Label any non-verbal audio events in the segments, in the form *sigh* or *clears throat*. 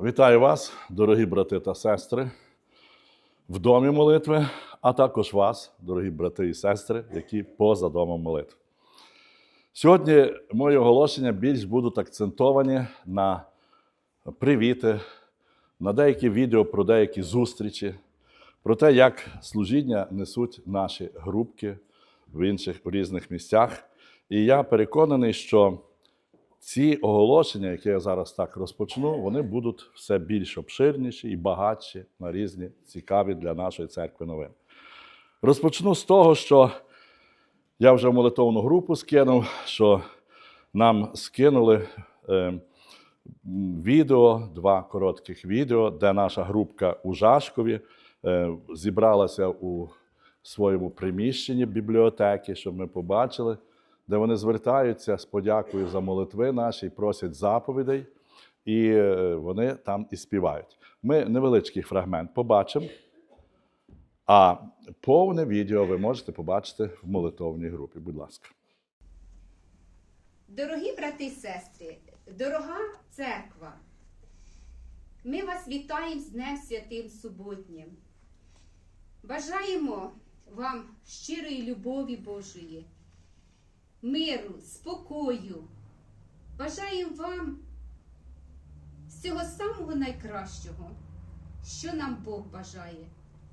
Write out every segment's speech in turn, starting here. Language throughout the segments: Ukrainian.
Вітаю вас, дорогі брати та сестри, в домі молитви, а також вас, дорогі брати і сестри, які поза домом молитви. Сьогодні мої оголошення більш будуть акцентовані на привіти, на деякі відео про деякі зустрічі, про те, як служіння несуть наші групки в інших у різних місцях. І я переконаний, що ці оголошення, які я зараз так розпочну, вони будуть все більш обширніші і багатші на різні цікаві для нашої церкви новини. Розпочну з того, що я вже в молитовну групу скинув, що нам скинули е, відео, два коротких відео, де наша групка у Жашкові е, зібралася у своєму приміщенні бібліотеки, щоб ми побачили, де вони звертаються з подякою за молитви наші просять заповідей, і е, вони там і співають. Ми невеличкий фрагмент побачимо. А повне відео ви можете побачити в молитовній групі. Будь ласка. Дорогі брати і сестри, дорога церква, ми вас вітаємо з Днем Святим Суботнім. Бажаємо вам щирої любові Божої, миру, спокою. Бажаємо вам всього самого найкращого, що нам Бог бажає.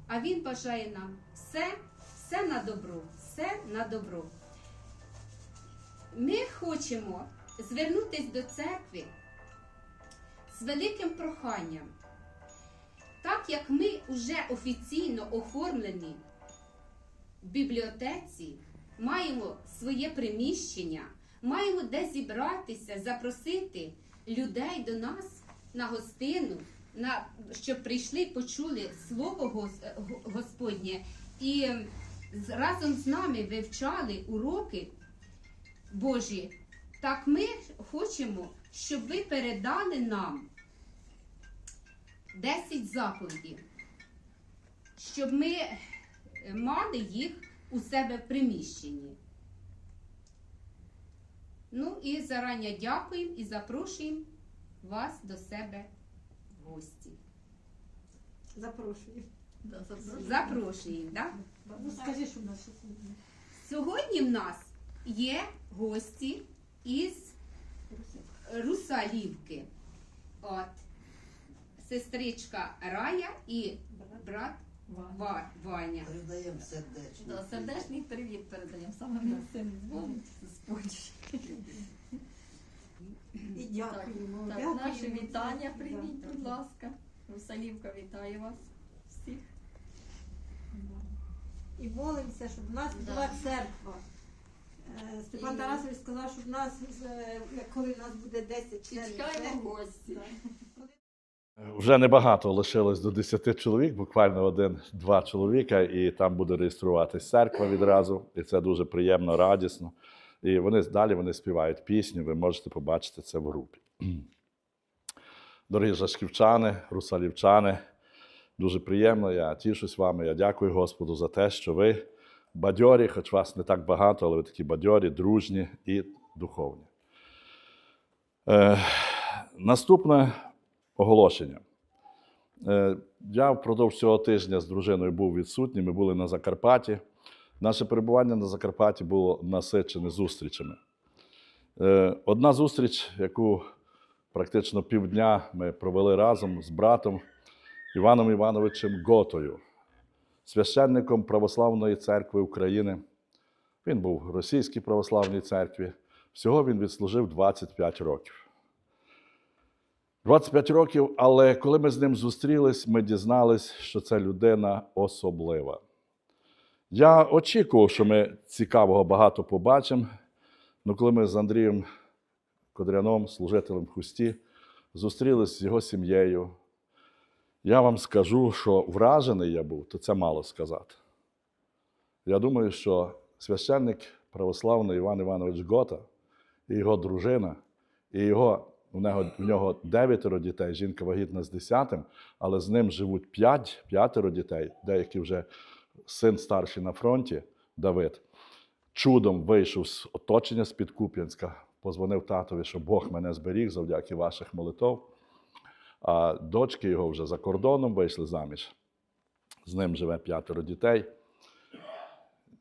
А Він бажає нам все, все на добро, все на добро. Ми хочемо звернутися до церкви з великим проханням. Так як ми вже офіційно оформлені в бібліотеці, маємо своє приміщення, маємо де зібратися, запросити людей до нас на гостину, на, щоб прийшли почули Слово Господнє. І разом з нами вивчали уроки Божі, так ми хочемо, щоб ви передали нам 10 заповідей, щоб ми мали їх у себе в приміщенні. Ну і зарані дякуємо і запрошуємо вас до себе в гості. Запрошую. Запрошуємо, так? Ну скажи, що в нас є. Сьогодні в нас є гості із Русалівки. От. Сестричка Рая і брат Ва- Ваня. Передаємо сердечно. Да, сердечний привіт передаємо саме на цим дзвоном з Польщі. І дякуємо. Так, дякуємо. наше вітання прийміть, будь ласка. Русалівка вітає вас всіх. І молимося, щоб в нас Да. була церква. Е, Степан І- Тарасович сказав, щоб в нас, е, коли в нас буде 10 членів Чекаємо церкви, гості. Вже небагато лишилось до 10 чоловік, буквально один-два чоловіка, і там буде реєструватись церква відразу. І це дуже приємно, радісно. І вони далі вони співають пісню, ви можете побачити це в групі. *clears throat* Дорогі жашківчани, русалівчани, дуже приємно. Я тішусь вами. Я дякую Господу за те, що ви бадьорі, хоч вас не так багато, але ви такі бадьорі, дружні і духовні. Е, наступне оголошення. Е, Я впродовж цього тижня з дружиною був відсутній. Ми були на Закарпатті. Наше перебування на Закарпатті було насичене зустрічами. Е, Одна зустріч, яку практично півдня ми провели разом з братом Іваном Івановичем Готою, священником Православної церкви України. Він був в Російській православній церкві. Всього він відслужив 25 років. 25 років, але коли ми з ним зустрілись, ми дізнались, що це людина особлива. Я очікував, що ми цікавого багато побачимо. але коли ми з Андрієм Кодряном, служителем хусті, зустрілись з його сім'єю, я вам скажу, що вражений я був, то це мало сказати. Я думаю, що священник православний Іван Іванович Гота і його дружина, і його у нього, в нього дев'ятеро дітей, жінка вагітна з десятим, але з ним живуть п'ять, п'ятеро дітей, деякі вже син старший на фронті, Давид. Чудом вийшов з оточення з-під Куп'янська, позвонив татові, що Бог мене зберіг завдяки ваших молитов. а дочки його вже за кордоном вийшли заміж. З ним живе п'ятеро дітей.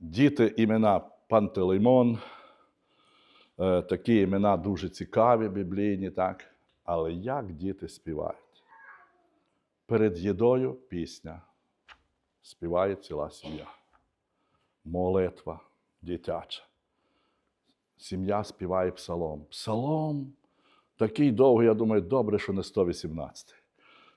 Діти імена Пантелеймон. Е, Такі імена дуже цікаві, біблійні, так? Але як діти співають? Перед їдою пісня співає ціла сім'я. Молитва дитяча. Сім'я співає псалом. Псалом такий довгий, я думаю, добре, що не 118.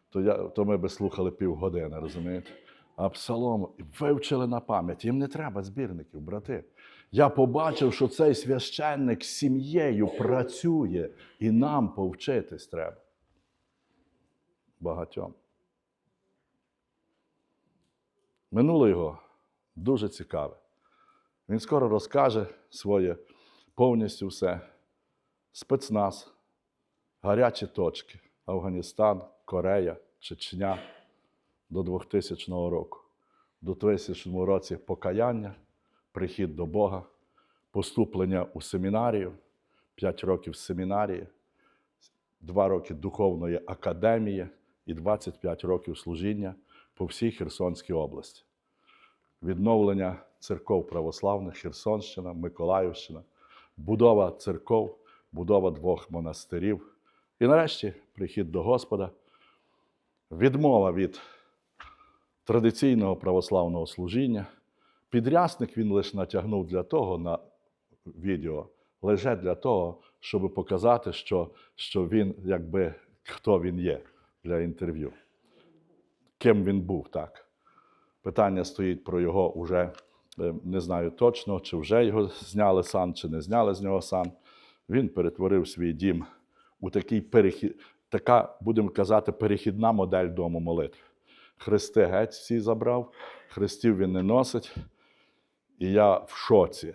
То, я, то ми би слухали півгодини, розумієте? А псалом вивчили на пам'ять. Їм не треба збірників, брати. Я побачив, що цей священник з сім'єю працює, і нам повчитись треба. Багатьом. Минуле його дуже цікаве. Він скоро розкаже своє повністю все. Спецназ, гарячі точки, Афганістан, Корея, Чечня до 2000 року. До 2000 році покаяння, прихід до Бога, поступлення у семінарію, 5 років семінарії, 2 роки духовної академії і 25 років служіння по всій Херсонській області. Відновлення церков православних Херсонщина, Миколаївщина, будова церков, будова двох монастирів. І нарешті прихід до Господа, відмова від традиційного православного служіння. Підрясник він лише натягнув для того на відео, лише для того, щоб показати, що, що він, якби, хто він є для інтерв'ю. Ким він був, так. Питання стоїть про його уже, е, не знаю точно, чи вже його зняли сан, чи не зняли з нього сан. Він перетворив свій дім у такий перехід, така, будемо казати, перехідна модель дому молитви. Хрести геть всі забрав, хрестів він не носить. І я в шоці,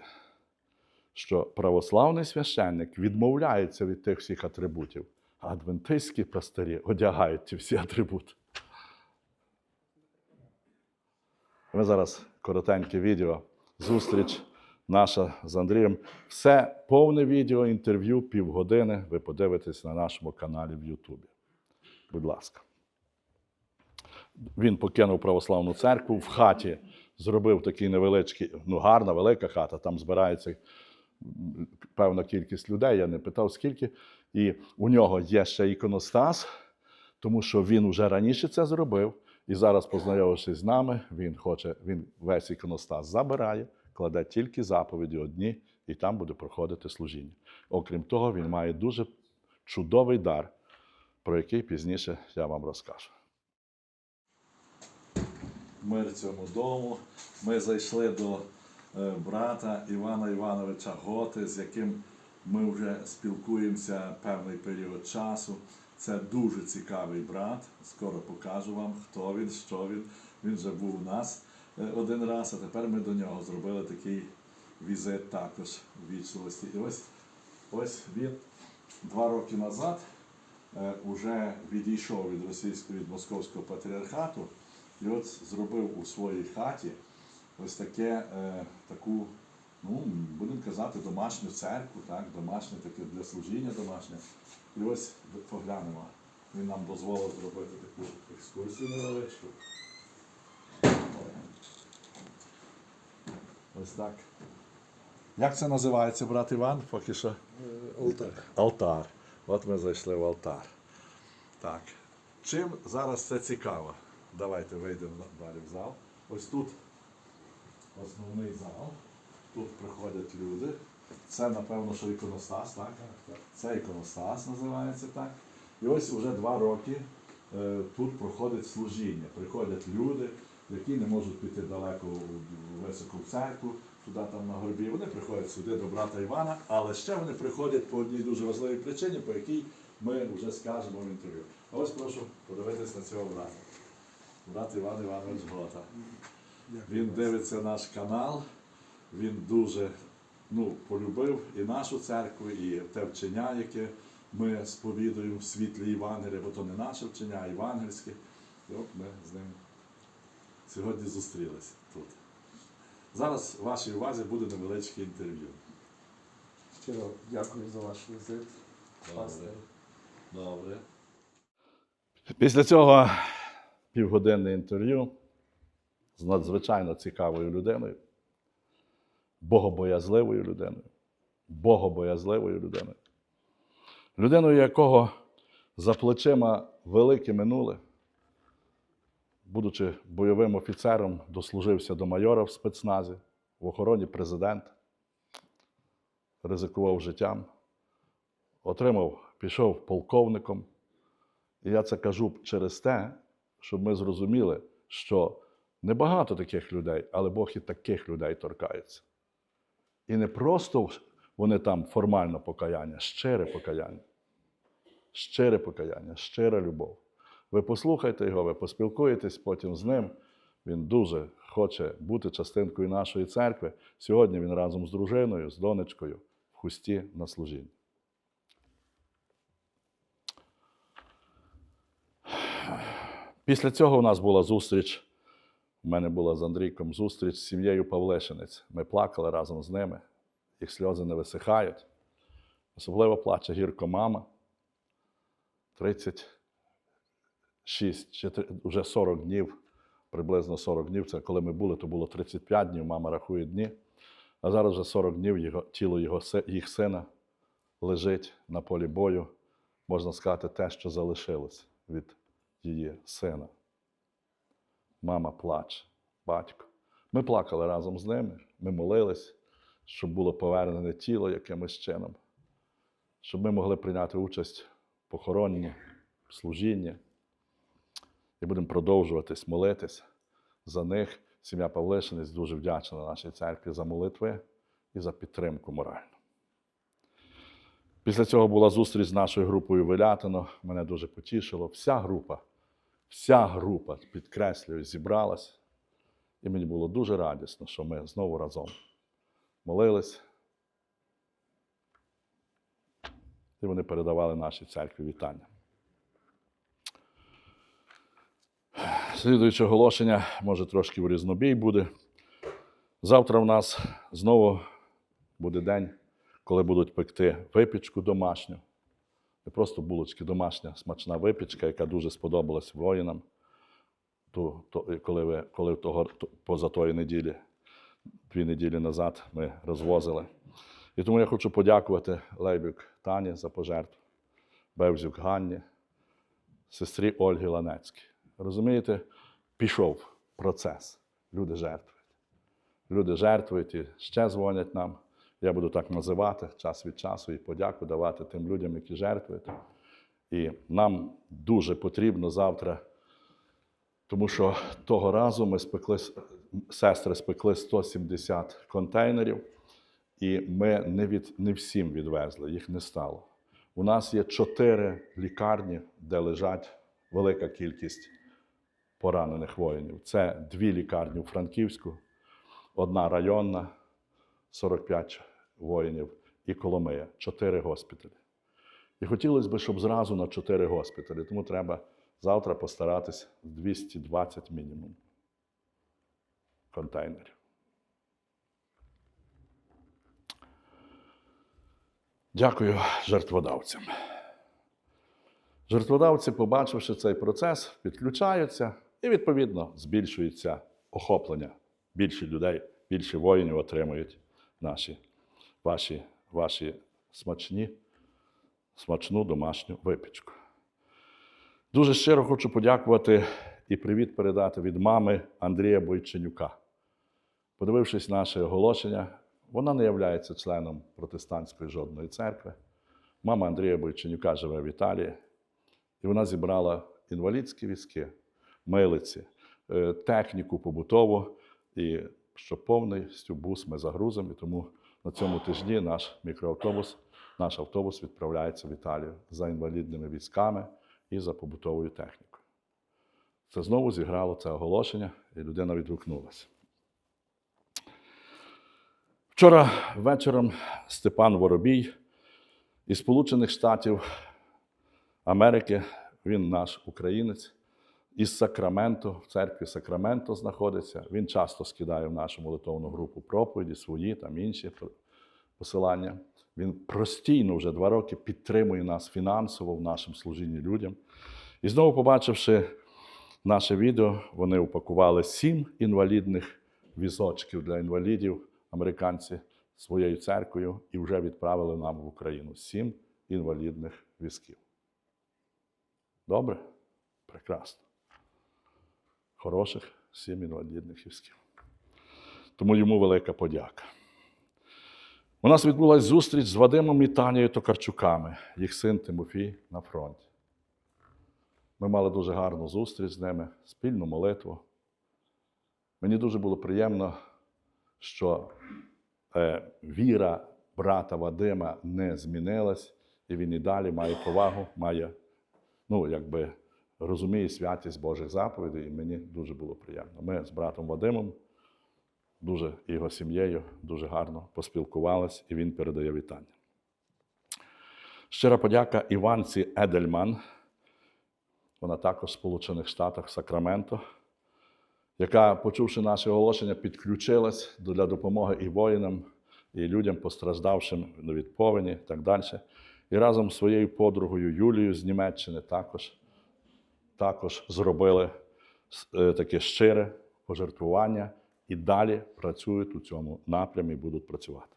що православний священник відмовляється від тих всіх атрибутів, а адвентистські пастирі одягають ті всі атрибути. Ми зараз коротеньке відео, зустріч наша з Андрієм. Все повне відео, інтерв'ю, півгодини. Ви подивитесь на нашому каналі в Ютубі. Будь ласка. Він покинув православну церкву в хаті, зробив такий невеличкий, ну гарна, велика хата, там збирається певна кількість людей, я не питав скільки. І у нього є ще іконостас, тому що він вже раніше це зробив. І зараз, познайомившись з нами, він хоче, він весь іконостас забирає, кладе тільки заповіді одні, і там буде проходити служіння. Окрім того, він має дуже чудовий дар, про який пізніше я вам розкажу. Мир цьому дому. Ми зайшли до е, брата Івана Івановича Готи, з яким ми вже спілкуємося певний період часу. Це дуже цікавий брат. Скоро покажу вам, хто він, що він. Він вже був у нас е, один раз, а тепер ми до нього зробили такий візит також в вічливості. І ось, ось він два роки назад е, уже відійшов від російського від московського патріархату і от зробив у своїй хаті ось таке, е, таку, ну, будемо казати, домашню церкву, так, домашнє таке для служіння домашнє. І ось поглянемо. Він нам дозволив зробити таку екскурсію невеличку. Ось так. Як це називається, брат Іван? Поки що? Алтар. Алтар. От ми зайшли в алтар. Так. Чим зараз це цікаво? Давайте вийдемо далі в зал. Ось тут основний зал. Тут приходять люди. Це, напевно, що іконостас, так? Це іконостас називається так. І ось вже два роки е, тут проходить служіння. Приходять люди, які не можуть піти далеко у високу церкву, туди там на горбі. Вони приходять сюди до брата Івана, але ще вони приходять по одній дуже важливій причині, по якій ми вже скажемо в інтерв'ю. А ось прошу подивитись на цього брата. Брат Іван Іванович Гота. Він дивиться наш канал, він дуже ну, полюбив і нашу церкву, і те вчення, яке ми сповідуємо в світлі Євангелія, бо то не наше вчення, а євангельське. І от ми з ним сьогодні зустрілися тут. Зараз в вашій увазі буде невеличке інтерв'ю. Щиро дякую за ваш візит. Добре. Добре. Після цього півгодинне інтерв'ю з надзвичайно цікавою людиною, богобоязливою людиною, богобоязливою людиною, людиною, якого за плечима велике минуле, будучи бойовим офіцером, дослужився до майора в спецназі, в охороні президента, ризикував життям, отримав, пішов полковником. І я це кажу через те, щоб ми зрозуміли, що небагато таких людей, але Бог і таких людей торкається. І не просто вони там формально покаяння, щире покаяння. Щире покаяння, щира любов. Ви послухайте його, ви поспілкуєтесь потім з ним. Він дуже хоче бути частинкою нашої церкви. Сьогодні він разом з дружиною, з донечкою в хусті на служінні. Після цього у нас була зустріч. У мене була з Андрійком зустріч з сім'єю Павлишинець. Ми плакали разом з ними. Їх сльози не висихають. Особливо плаче гірко мама. 36 вже 40 днів, приблизно 40 днів. Це коли ми були, то було 35 днів, мама рахує дні. А зараз вже 40 днів його, тіло його, їх сина лежить на полі бою. Можна сказати, те, що залишилось від її сина. Мама плаче, батько. Ми плакали разом з ними, ми молились, щоб було повернене тіло якимось чином, щоб ми могли прийняти участь в похороненні, в служінні. І будемо продовжуватись молитись за них. Сім'я Павлишинець дуже вдячна нашій церкві за молитви і за підтримку моральну. Після цього була зустріч з нашою групою Велятино. Мене дуже потішило. Вся група, вся група, підкреслюю, зібралась. І мені було дуже радісно, що ми знову разом молились. І вони передавали нашій церкві вітання. Слідуюче оголошення, може, трошки в різнобій буде. Завтра в нас знову буде день, коли будуть пекти випічку домашню. Не просто булочки, домашня смачна випічка, яка дуже сподобалась воїнам. Ту, то, коли ви, коли того, то- поза тої неділі, дві неділі назад ми розвозили. І тому я хочу подякувати Лейбюк Тані за пожертву, Бевзюк Ганні, сестрі Ольги Ланецькій. Розумієте, пішов процес. Люди жертвують. Люди жертвують і ще дзвонять нам. Я буду так називати час від часу і подяку давати тим людям, які жертвують. І нам дуже потрібно завтра, тому що того разу ми спекли, сестри спекли 170 контейнерів, і ми не, від, не всім відвезли, їх не стало. У нас є чотири лікарні, де лежать велика кількість поранених воїнів. Це дві лікарні у Франківську, одна районна, 45 воїнів, і Коломия, чотири госпіталі. І хотілося б, щоб зразу на чотири госпіталі, тому треба завтра постаратись 220 мінімум контейнерів. Дякую жертводавцям. Жертводавці, побачивши цей процес, підключаються і, відповідно, збільшується охоплення. Більше людей, більше воїнів отримують наші, ваші, ваші смачні, смачну домашню випічку. Дуже щиро хочу подякувати і привіт передати від мами Андрія Бойченюка. Подивившись наше оголошення, вона не є членом протестантської жодної церкви. Мама Андрія Бойченюка живе в Італії, і вона зібрала інвалідські візки, милиці, е, техніку побутову, і що повністю бус ми загрузимо. І тому на цьому тижні наш мікроавтобус, наш автобус відправляється в Італію за інвалідними військами і за побутовою технікою. Це знову зіграло це оголошення, і людина відгукнулася. Вчора вечором Степан Воробій із Сполучених Штатів Америки, він наш українець, із Сакраменто, в церкві Сакраменто знаходиться. Він часто скидає в нашу молитовну групу проповіді, свої там інші посилання. Він постійно вже два роки підтримує нас фінансово в нашому служінні людям. І знову, побачивши наше відео, вони упакували сім інвалідних візочків для інвалідів, американці своєю церквою, і вже відправили нам в Україну сім інвалідних візків. Добре? Прекрасно. Хороших сім інвалідних. Тому йому велика подяка. У нас відбулася зустріч з Вадимом і Танією Токарчуками, їх син Тимофій на фронті. Ми мали дуже гарну зустріч з ними, спільну молитву. Мені дуже було приємно, що е, віра брата Вадима не змінилась, і він і далі має повагу, має, ну, якби розуміє святість Божих заповідей, і мені дуже було приємно. Ми з братом Вадимом дуже його сім'єю дуже гарно поспілкувались, і він передає вітання. Щира подяка Іванці Едельман. Вона також в Сполучених Штатах, Сакраменто, яка, почувши наше оголошення, підключилась для допомоги і воїнам, і людям, постраждавшим від повені і так далі. І разом з своєю подругою Юлією з Німеччини також, також зробили е, таке щире пожертвування і далі працюють у цьому напрямі і будуть працювати.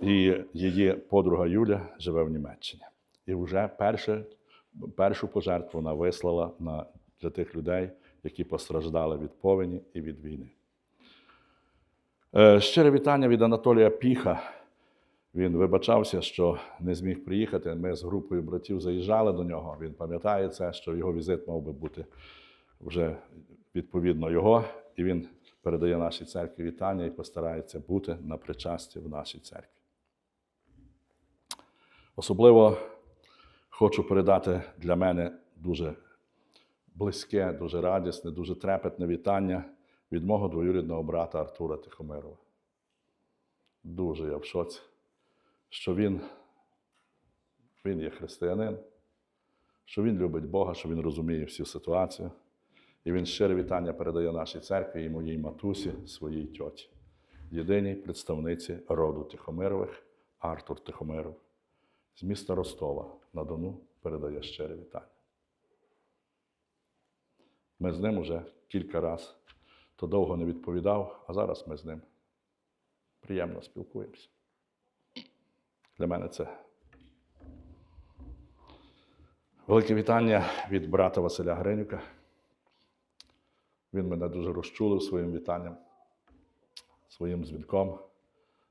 І її подруга Юля живе в Німеччині. І вже перше, першу пожертву вона вислала на, для тих людей, які постраждали від повені і від війни. Е, Щире вітання від Анатолія Піха. Він вибачався, що не зміг приїхати. Ми з групою братів заїжджали до нього. Він пам'ятає це, що його візит мав би бути вже відповідно його, і він передає нашій церкві вітання і постарається бути на причасті в нашій церкві. Особливо хочу передати для мене дуже близьке, дуже радісне, дуже трепетне вітання від мого двоюрідного брата Артура Тихомирова. Дуже я в шоці, що він, він є християнин, що він любить Бога, що він розуміє всю ситуацію. І він щире вітання передає нашій церкві і моїй матусі, своїй тьоті, єдиній представниці роду Тихомирових, Артур Тихомиров, з міста Ростова на Дону передає щире вітання. Ми з ним уже кілька разів то довго не відповідав, а зараз ми з ним приємно спілкуємося. Для мене це велике вітання від брата Василя Гринюка. Він мене дуже розчулив своїм вітанням, своїм дзвінком,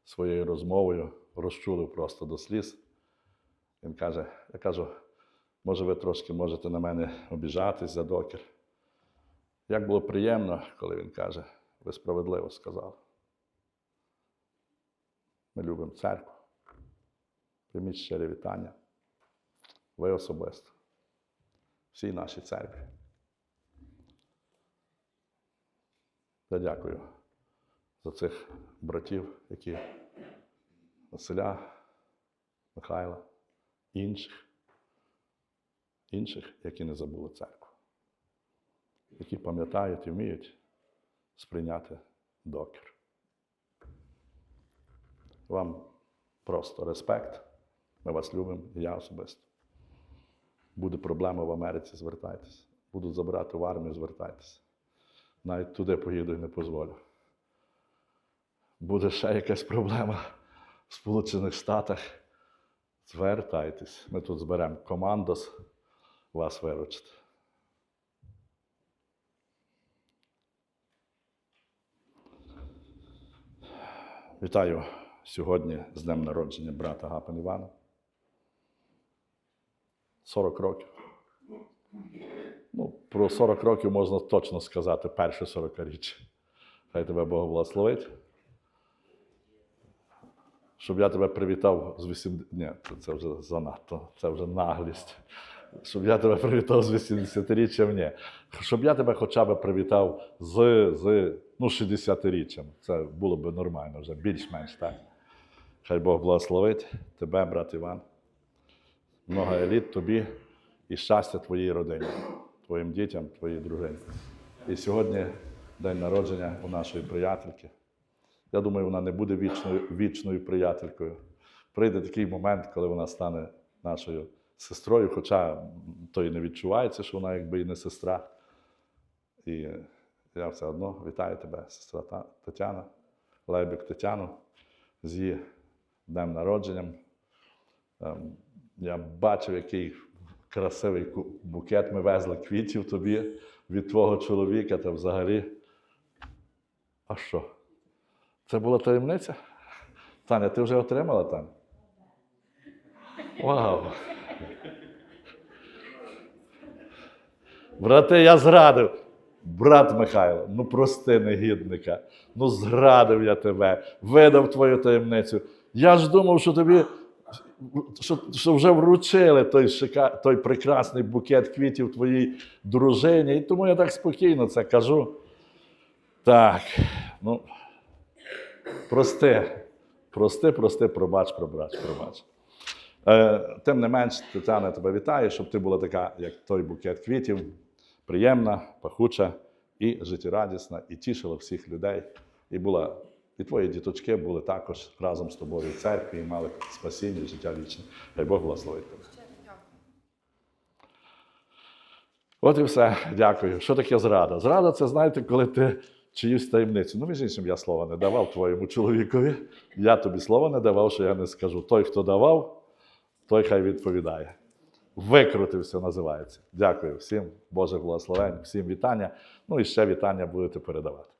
своєю розмовою, розчулив просто до сліз. Він каже: я кажу, може, ви трошки можете на мене обіжатись за докір. Як було приємно, коли він каже, ви справедливо сказали. Ми любимо церкву. Прийміть щирі вітання. Ви особисто. Всій нашій церкві. Я дякую за цих братів, які Василя, Михайла, інших, інших, які не забули церкву, які пам'ятають і вміють сприйняти докір. Вам просто респект. Ми вас любимо, я особисто. Буде проблема в Америці, звертайтеся. Будуть забирати в армію, звертайтеся. Навіть туди поїду і не дозволю. Буде ще якась проблема в Сполучених Штатах. Звертайтесь. Ми тут зберемо командос вас виручити. Вітаю сьогодні з днем народження брата Гапан Івана. 40 років. Ну, про 40 років можна точно сказати перше 40-річчя. Хай тебе Бог благословить. Щоб я тебе привітав з 80... Ні, це вже занадто, це вже наглість. Щоб я тебе привітав з 80-річчям, ні. Щоб я тебе хоча б привітав з, з ну, 60-річчям. Це було б нормально вже, більш-менш так. Хай Бог благословить тебе, брат Іван. Много еліт тобі і щастя твоїй родині, твоїм дітям, твоїй дружині. І сьогодні день народження у нашої приятельки. Я думаю, вона не буде вічною, вічною приятелькою. Прийде такий момент, коли вона стане нашою сестрою, хоча то і не відчувається, що вона якби і не сестра. І я все одно вітаю тебе, сестра Тетяна, Лебік Тетяну з її днем народженням. Я бачив, який красивий букет ми везли квітів тобі від твого чоловіка, та взагалі. А що? Це була таємниця? Таня, ти вже отримала Таня? Вау! Брате, я зрадив. Брат Михайло, ну прости негідника. Ну зрадив я тебе, видав твою таємницю. Я ж думав, що тобі що, що вже вручили той, шика, той прекрасний букет квітів твоїй дружині, і тому я так спокійно це кажу. Так, ну, прости, прости, прости, пробач, пробач, пробач. Е, тим не менш, Тетяна тебе вітає, щоб ти була така, як той букет квітів, приємна, пахуча і життєрадісна, і тішила всіх людей. І була, і твої діточки були також разом з тобою в церкві і мали спасіння, і життя вічне. Хай Бог благословить тебе. От і все. Дякую. Що таке зрада? Зрада це, знаєте, коли ти чиюсь таємницю. Ну, між іншим, я слова не давав твоєму чоловікові. Я тобі слова не давав, що я не скажу. Той, хто давав, той хай відповідає. Викрутився, називається. Дякую всім, Боже благословень, всім вітання. Ну і ще вітання будете передавати.